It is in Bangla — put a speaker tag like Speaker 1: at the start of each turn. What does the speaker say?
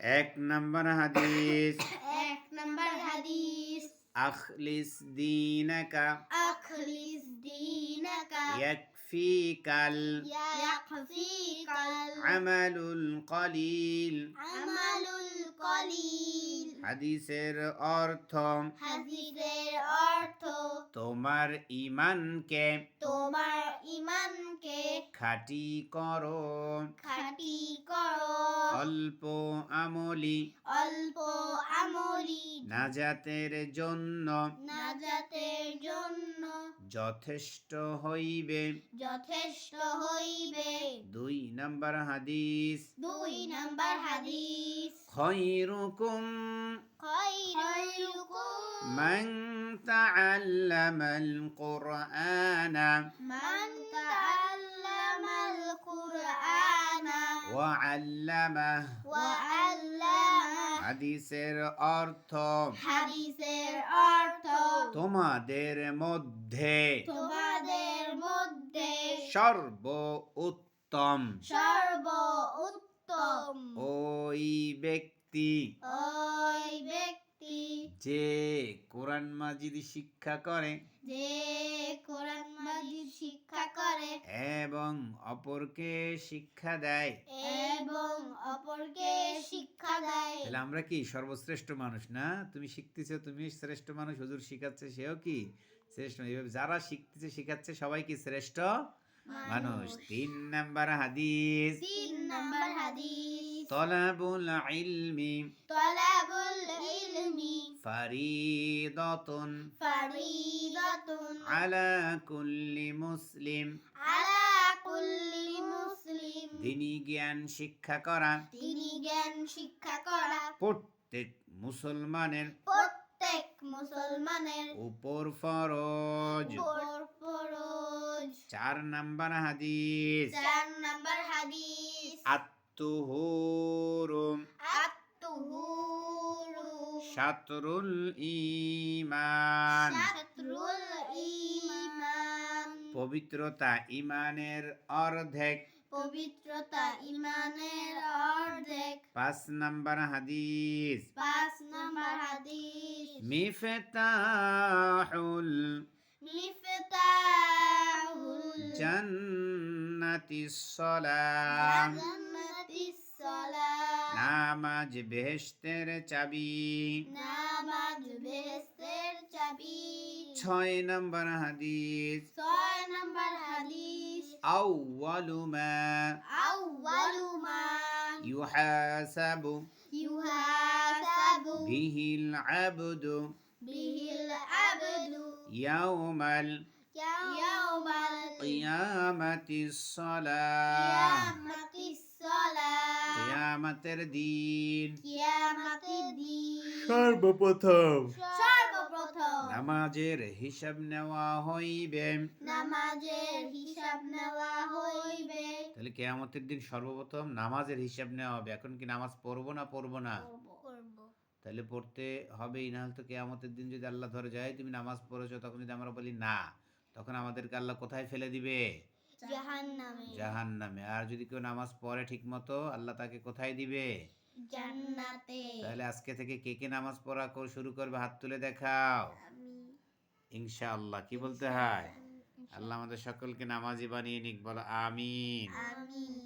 Speaker 1: এক নম্বর হাদিস।
Speaker 2: এক নম্বর হাদিস।
Speaker 1: আখলিস দীনাকা।
Speaker 2: আখলিস দীনাকা।
Speaker 1: ইয়াকফিকাল।
Speaker 2: ইয়াকফিকাল।
Speaker 1: আমালুল কলিল।
Speaker 2: আমালুল কলিল।
Speaker 1: হাদিসের অর্থ
Speaker 2: হাদিস
Speaker 1: তোমার ইমানকে
Speaker 2: তোমার ইমানকে
Speaker 1: খাঁটি করো।
Speaker 2: খাঁটি করো।
Speaker 1: অল্প আমলি
Speaker 2: অল্প আমলি
Speaker 1: নাজাতের জন্য
Speaker 2: নাজাতের জন্য
Speaker 1: যথেষ্ট হইবে।
Speaker 2: যথেষ্ট হইবে।
Speaker 1: দুই নম্বর হাদিস
Speaker 2: দুই নাম্বার হাদিস
Speaker 1: খৈরুকুম
Speaker 2: খৈরুকুম
Speaker 1: من تعلم القرآن
Speaker 2: মান তাআল্লামাল কুরআনা
Speaker 1: وعلمه
Speaker 2: ওয়া আল্লামা
Speaker 1: হাদিসের অর্থ
Speaker 2: হাদিসের অর্থ
Speaker 1: তোমাদের মধ্যে
Speaker 2: তোমাদের মধ্যে
Speaker 1: সর্ব উত্তম
Speaker 2: সর্ব উত্তম
Speaker 1: ওই ব্যক্তি।
Speaker 2: ওই ব্যক্তি।
Speaker 1: যে কোরআন মাজিদ শিক্ষা করে।
Speaker 2: যে কোরআন মাজিদ শিক্ষা করে।
Speaker 1: এবং অপরকে শিক্ষা দেয়।
Speaker 2: এবং অপরকে শিক্ষা দেয়।
Speaker 1: তাহলে আমরা কি সর্বশ্রেষ্ঠ মানুষ? না? তুমি শিখতেছো তুমি শ্রেষ্ঠ মানুষ হুজুর শিখাচ্ছে সেও কি শ্রেষ্ঠ। এইভাবে যারা শিখতেছে শিখাচ্ছে সবাই কি শ্রেষ্ঠ? মানুষ। তিন নাম্বার হাদিস।
Speaker 2: তিন নাম্বার হাদিস।
Speaker 1: তলাবুল ইলমি
Speaker 2: তলাবুল ইলমি
Speaker 1: ফারিদাতুন
Speaker 2: ফারিদাতুন
Speaker 1: আলা কুল্লি মুসলিম
Speaker 2: আলা কুল্লি মুসলিম
Speaker 1: দিনী জ্ঞান শিক্ষা করা।
Speaker 2: তিনি জ্ঞান শিক্ষা করা।
Speaker 1: প্রত্যেক মুসলমানের।
Speaker 2: প্রত্যেক মুসলমানের।
Speaker 1: উপর ফরজ।
Speaker 2: উপর ফরজ।
Speaker 1: চার নাম্বার হাদিস।
Speaker 2: চার নাম্বার হাদিস।
Speaker 1: আত্মহুরু
Speaker 2: আত্মহুরু
Speaker 1: শাতরুল ঈমান পবিত্রতা ইমানের অর্ধেক।
Speaker 2: পবিত্রতা ইমানের অর্ধেক।
Speaker 1: পাঁচ নাম্বার হাদিস।
Speaker 2: পাঁচ নাম্বার হাদিস।
Speaker 1: মিফতাহুল।
Speaker 2: মিফতাহুল।
Speaker 1: জান্নাতিস সালাম।
Speaker 2: জান্নাতিস সালাম
Speaker 1: নামাজ বেহেশতের চাবি।
Speaker 2: নামাজ বেহেশতের চাবি।
Speaker 1: ছয় নম্বর হাদিস।
Speaker 2: ছয় নাম্বার হাদিস।
Speaker 1: আউয়ালু মা।
Speaker 2: আউয়ালু মা।
Speaker 1: ইউহাসাবু।
Speaker 2: ইউহাসাবু।
Speaker 1: বিহিল আবদু।
Speaker 2: বিহিল আবদু।
Speaker 1: ইয়াউমাল।
Speaker 2: ইয়াউমাল।
Speaker 1: কিয়ামাতিস সালাহ।
Speaker 2: কিয়ামাতিস সালাম
Speaker 1: কিয়ামতের দিন।
Speaker 2: কিয়ামতের দিন।
Speaker 1: সর্বপ্রথম।
Speaker 2: সর্বপ্রথম।
Speaker 1: নামাজের হিসাব নেওয়া হইবে।
Speaker 2: নামাজের হিসাব নেওয়া হইবে।
Speaker 1: তাহলে কেয়ামতের দিন সর্বপ্রথম নামাজের হিসাব নেওয়া হবে। এখন কি নামাজ পড়ব না পড়ব না? তাহলে পড়তে হবেই না হলে তো কেয়ামতের দিন যদি আল্লাহ ধরে যায় তুমি নামাজ পড়েছো তখন যদি আমরা বলি না তখন আমাদেরকে আল্লাহ কোথায় ফেলে দিবে? জাহান নামে আর যদি কেউ নামাজ পড়ে ঠিক মতো আল্লাহ তাকে কোথায় দিবে?
Speaker 2: জান্নাতে।
Speaker 1: তাহলে আজকে থেকে কে কে নামাজ পড়া কর- শুরু করবে হাত তুলে দেখাও।
Speaker 2: ইনশা
Speaker 1: ইনশাআল্লাহ কি বলতে হয়? আল্লাহ আমাদের সকলকে নামাজি বানিয়ে নিক বলো আমিন।
Speaker 2: আমি